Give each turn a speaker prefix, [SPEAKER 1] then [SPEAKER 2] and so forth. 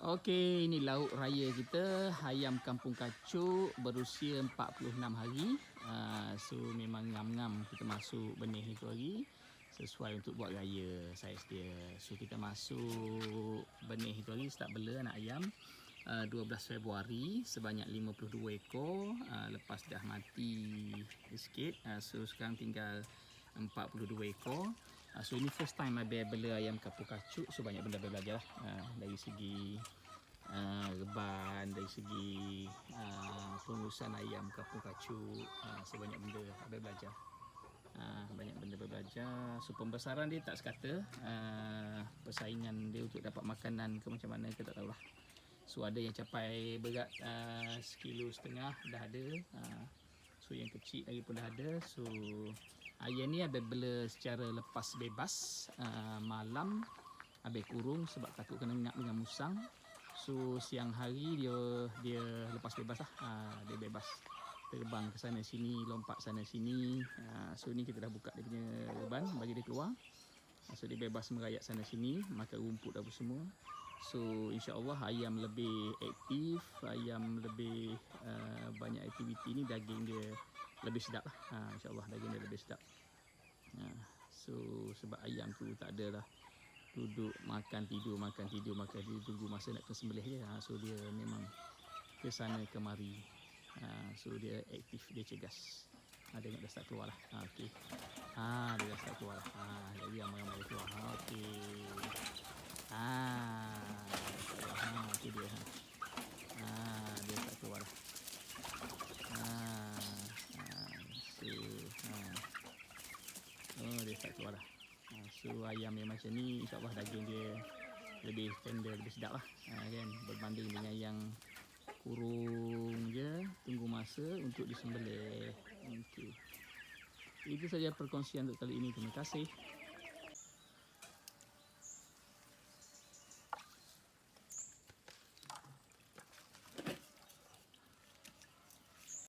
[SPEAKER 1] Okey, ini lauk raya kita ayam kampung kacuk berusia 46 hari. Uh, so memang ngam-ngam kita masuk benih itu hari sesuai untuk buat raya saiz dia. So kita masuk benih itu hari start bela anak ayam uh, 12 Februari sebanyak 52 ekor uh, lepas dah mati sikit. Uh, so sekarang tinggal 42 ekor. Uh, so ini first time Abel bela ayam kampung kacuk. So banyak benda Abel belajar lah. Uh, dari segi uh, reban, dari segi uh, pengurusan ayam kampung kacuk. Uh, so banyak benda Abel belajar. Uh, banyak benda Abel belajar. So pembesaran dia tak sekata. Uh, persaingan dia untuk dapat makanan ke macam mana kita tak tahulah. So ada yang capai berat uh, sekilo setengah dah ada. Uh, so yang kecil lagi pun dah ada. So Ayam ni Abang bela secara lepas bebas uh, malam Abang kurung sebab takut kena ngap dengan musang. So siang hari dia dia lepas bebas lah. Uh, dia bebas terbang ke sana sini, lompat sana sini. Uh, so ni kita dah buka dia punya beban bagi dia keluar. Uh, so dia bebas merayap sana sini, makan rumput apa semua. So insya-Allah ayam lebih aktif, ayam lebih uh, banyak aktiviti ni daging dia lebih sedap lah. Ha, InsyaAllah daging dia lebih sedap. Ha, so sebab ayam tu tak ada lah duduk makan tidur makan tidur makan tidur tunggu masa nak kesembelih je. Ha, so dia memang ke sana kemari. Ha, so dia aktif dia cegas. Ha, tengok dah start keluar lah. Ha, okay. ha, dia dah start keluar lah. Ha, jadi ramai-ramai dia keluar. Ha, okay. Ha, ha, itu dia. Ha. ha, dia start keluar lah. Ha, So, ha. Oh, dia start keluar dah. Ha, so, ayam yang macam ni, insyaAllah daging dia lebih tender, lebih sedap lah. Ha, kan? Berbanding dengan yang kurung je, tunggu masa untuk disembelih. Okay. Itu saja perkongsian untuk kali ini. Terima kasih.